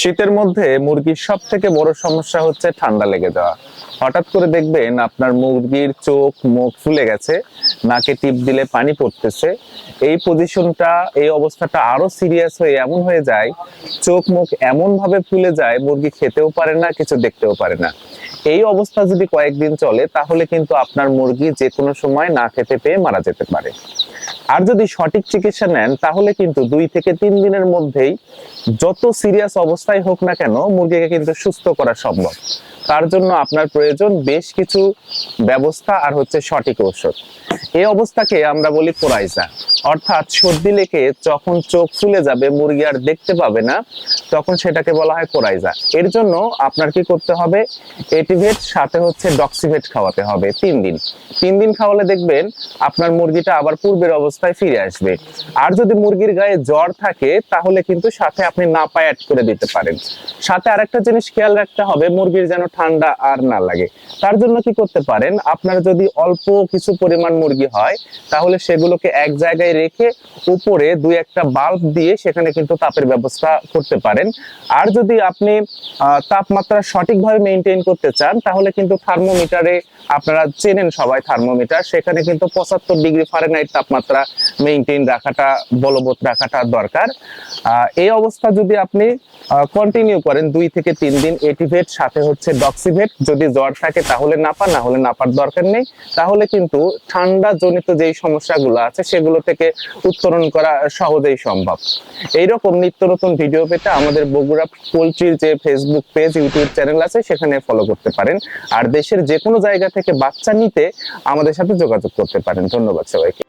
শীতের মধ্যে মুরগির সব থেকে বড় সমস্যা হচ্ছে ঠান্ডা লেগে যাওয়া। হঠাৎ করে দেখবেন আপনার মুরগির চোখ, মুখ ফুলে গেছে, নাকে টিপ দিলে পানি পড়তেছে। এই পজিশনটা এই অবস্থাটা আরও সিরিয়াস হয়ে, এমন হয়ে যায়, চোখ, মুখ এমন ভাবে ফুলে যায়, মুরগি খেতেও পারে না, কিছু দেখতেও পারে না। এই অবস্থা যদি কয়েকদিন চলে, তাহলে কিন্তু আপনার মুরগি যে কোনো সময় না খেতে পেয়ে মারা যেতে পারে। আর যদি সঠিক চিকিৎসা নেন, তাহলে কিন্তু দুই থেকে তিন দিনের মধ্যেই যত সিরিয়াস অবস্থায় হোক না কেন, মুরগিকে কিন্তু সুস্থ করা সম্ভব। তার জন্য আপনার প্রয়োজন বেশ কিছু ব্যবস্থা আর হচ্ছে সঠিক ঔষধ। এই অবস্থাকে আমরা বলি কোরাইজা অর্থাৎ সর্দি লেগে যখন চোখ ফুলে যাবে, মুরগি আর দেখতে পাবে না, তখন সেটাকে বলা হয় কোরাইজা এর জন্য আপনার কি করতে হবে, এটিভেট, সাথে হচ্ছে ডক্সিভেট খাওয়াতে হবে তিন দিন। তিন দিন খাওয়ালে দেখবেন আপনার মুরগিটা আবার পূর্বের অবস্থায় ফিরে আসবে। আর যদি মুরগির গায়ে জ্বর থাকে, তাহলে কিন্তু সাথে আপনি না নাপা অ্যাড করে দিতে পারেন। সাথে আরেকটা জিনিস খেয়াল রাখতে হবে, মুরগির যেন ঠান্ডা আর না লাগে। তার জন্য কি করতে পারেন, আপনার যদি অল্প কিছু পরিমাণ মুরগি হয়, তাহলে সেগুলোকে এক জায়গায় রেখে উপরে দুই একটা বাল্ব দিয়ে সেখানে কিন্তু তাপের ব্যবস্থা করতে পারেন। আর যদি আপনি তাপমাত্রা সঠিকভাবে মেনটেন করতে চান, তাহলে কিন্তু থার্মোমিটারে আপনারা চেনেন সবাই থার্মোমিটার, সেখানে কিন্তু পঁচাত্তর ডিগ্রি ফারেনহাইট তাপমাত্রা মেনটেন রাখাটা, বলবৎ রাখাটা দরকার। এই অবস্থা যদি আপনি কন্টিনিউ করেন দুই থেকে তিন দিন এটিভেট সাথে হচ্ছে ডক্সিভেট যদি জ্বর থাকে তাহলে নাপা, না হলে নাপার দরকার নেই। তাহলে কিন্তু ঠান্ডা জনিত যেই সমস্যাগুলো আছে, সেগুলো থেকে উত্তরণ করা সহজেই সম্ভব। এইরকম নিত্য নতুন ভিডিও পেতে আমাদের বগুড়া পোলট্রির যে ফেসবুক পেজ ইউটিউব চ্যানেল আছে, সেখানে ফলো করতে পারেন। আর দেশের যে কোনো জায়গা থেকে বাচ্চা নিতে আমাদের সাথে যোগাযোগ করতে পারেন। ধন্যবাদ সবাইকে।